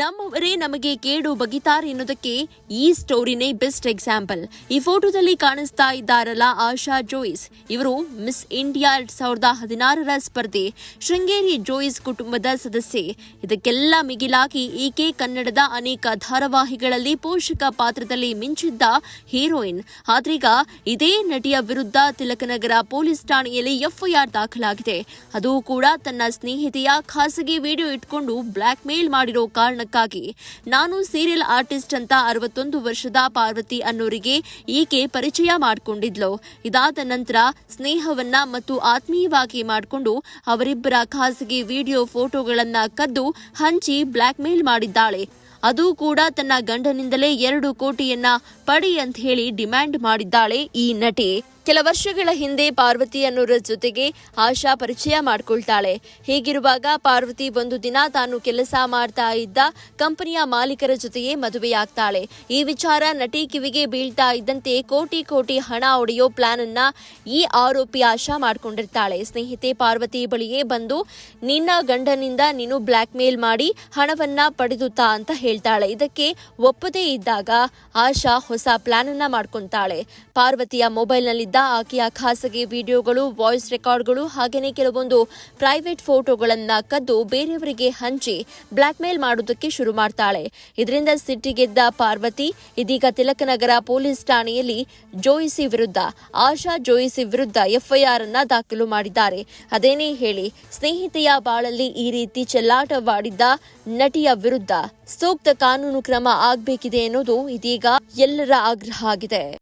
ನಮ್ಮವರೇ ನಮಗೆ ಕೇಡು ಬಗಿತಾರೆ ಎನ್ನುವುದಕ್ಕೆ ಈ ಸ್ಟೋರಿನೇ ಬೆಸ್ಟ್ ಎಕ್ಸಾಂಪಲ್. ಈ ಫೋಟೋದಲ್ಲಿ ಕಾಣಿಸ್ತಾ ಇದ್ದಾರಲ್ಲ ಆಶಾ ಜೋಯಿಸ್. ಇವರು ಮಿಸ್ ಇಂಡಿಯಾ ಎರಡ್ ಸಾವಿರದ ಹದಿನಾರರ ಸ್ಪರ್ಧೆ. ಶೃಂಗೇರಿ ಜೋಯಿಸ್ ಕುಟುಂಬದ ಸದಸ್ಯೆ. ಇದಕ್ಕೆಲ್ಲ ಮಿಗಿಲಾಗಿ ಈಕೆ ಕನ್ನಡದ ಅನೇಕ ಧಾರಾವಾಹಿಗಳಲ್ಲಿ ಪೋಷಕ ಪಾತ್ರದಲ್ಲಿ ಮಿಂಚಿದ್ದ ಹೀರೋಯಿನ್. ಆದ್ರೀಗ ಇದೇ ನಟಿಯ ವಿರುದ್ಧ ತಿಲಕನಗರ ಪೊಲೀಸ್ ಠಾಣೆಯಲ್ಲಿ ಎಫ್ಐಆರ್ ದಾಖಲಾಗಿದೆ. ಅದು ಕೂಡ ತನ್ನ ಸ್ನೇಹಿತೆಯ ಖಾಸಗಿ ವಿಡಿಯೋ ಇಟ್ಕೊಂಡು ಬ್ಲಾಕ್ ಮೇಲ್ ಮಾಡಿರೋ ಕಾರಣಕ್ಕಾಗಿ ನಾನು ಸೀರಿಯಲ್ ಆರ್ಟಿಸ್ಟ್ ಅಂತ ಅರವತ್ತೊಂದು ವರ್ಷದ ಪಾರ್ವತಿ ಅನ್ನೋರಿಗೆ ಈಕೆ ಪರಿಚಯ ಮಾಡಿಕೊಂಡಿದ್ಲು. ಇದಾದ ನಂತರ ಸ್ನೇಹವನ್ನ ಮತ್ತು ಆತ್ಮೀಯವಾಗಿ ಮಾಡಿಕೊಂಡು ಅವರಿಬ್ಬರ ಖಾಸಗಿ ವಿಡಿಯೋ ಫೋಟೋಗಳನ್ನ ಕದ್ದು ಹಂಚಿ ಬ್ಲ್ಯಾಕ್ ಮೇಲ್ ಮಾಡಿದ್ದಾಳೆ. ಅದು ಕೂಡ ತನ್ನ ಗಂಡನಿಂದಲೇ ಎರಡು ಕೋಟಿಯನ್ನ ಪಡಿ ಅಂತ ಹೇಳಿ ಡಿಮ್ಯಾಂಡ್ ಮಾಡಿದ್ದಾಳೆ ಈ ನಟಿ. ಕೆಲ ವರ್ಷಗಳ ಹಿಂದೆ ಪಾರ್ವತಿ ಅನ್ನೋರ ಜೊತೆಗೆ ಆಶಾ ಪರಿಚಯ ಮಾಡಿಕೊಳ್ತಾಳೆ. ಹೀಗಿರುವಾಗ ಪಾರ್ವತಿ ಒಂದು ದಿನ ತಾನು ಕೆಲಸ ಮಾಡ್ತಾ ಇದ್ದ ಕಂಪನಿಯ ಮಾಲೀಕರ ಜೊತೆಯೇ ಮದುವೆಯಾಗ್ತಾಳೆ. ಈ ವಿಚಾರ ನಟಿ ಕಿವಿಗೆ ಬೀಳ್ತಾ ಇದ್ದಂತೆ ಕೋಟಿ ಕೋಟಿ ಹಣ ಒಡೆಯೋ ಪ್ಲಾನ್ ಅನ್ನ ಈ ಆರೋಪಿ ಆಶಾ ಮಾಡ್ಕೊಂಡಿರ್ತಾಳೆ. ಸ್ನೇಹಿತೆ ಪಾರ್ವತಿ ಬಳಿಯೇ ಬಂದು, ನಿನ್ನ ಗಂಡನಿಂದ ನೀನು ಬ್ಲ್ಯಾಕ್ ಮೇಲ್ ಮಾಡಿ ಹಣವನ್ನ ಪಡೆದುತ್ತಾ ಅಂತ ಹೇಳ್ತಾಳೆ. ಇದಕ್ಕೆ ಒಪ್ಪದೇ ಇದ್ದಾಗ ಆಶಾ ಹೊಸ ಪ್ಲಾನ್ ಅನ್ನ ಮಾಡ್ಕೊಂತಾಳೆ. ಪಾರ್ವತಿಯ ಮೊಬೈಲ್ನಲ್ಲಿದ್ದ ಆಕೆಯ ಖಾಸಗಿ ವಿಡಿಯೋಗಳು, ವಾಯ್ಸ್ ರೆಕಾರ್ಡ್ಗಳು ಹಾಗೆಯೇ ಕೆಲವೊಂದು ಪ್ರೈವೇಟ್ ಫೋಟೋಗಳನ್ನ ಕದ್ದು ಬೇರೆಯವರಿಗೆ ಹಂಚಿ ಬ್ಲಾಕ್ ಮೇಲ್ ಮಾಡೋದಕ್ಕೆ ಶುರು ಮಾಡ್ತಾಳೆ. ಇದರಿಂದ ಸಿಟ್ಟಿಗೆದ್ದ ಪಾರ್ವತಿ, ಇದೀಗ ತಿಲಕನಗರ ಪೊಲೀಸ್ ಠಾಣೆಯಲ್ಲಿ ಜೋಯಿಸಿ ವಿರುದ್ಧ, ಆಶಾ ಜೋಯಿಸಿ ವಿರುದ್ಧ ಎಫ್ಐಆರ್ ಅನ್ನ ದಾಖಲು ಮಾಡಿದ್ದಾರೆ. ಅದೇನೇ ಹೇಳಿ, ಸ್ನೇಹಿತೆಯ ಬಾಳಲ್ಲಿ ಈ ರೀತಿ ಚೆಲ್ಲಾಟವಾಡಿದ್ದ ನಟಿಯ ವಿರುದ್ಧ ಸೂಕ್ತ ಕಾನೂನು ಕ್ರಮ ಆಗಬೇಕಿದೆ ಅನ್ನೋದು ಇದೀಗ ಎಲ್ಲರ ಆಗ್ರಹ ಆಗಿದೆ.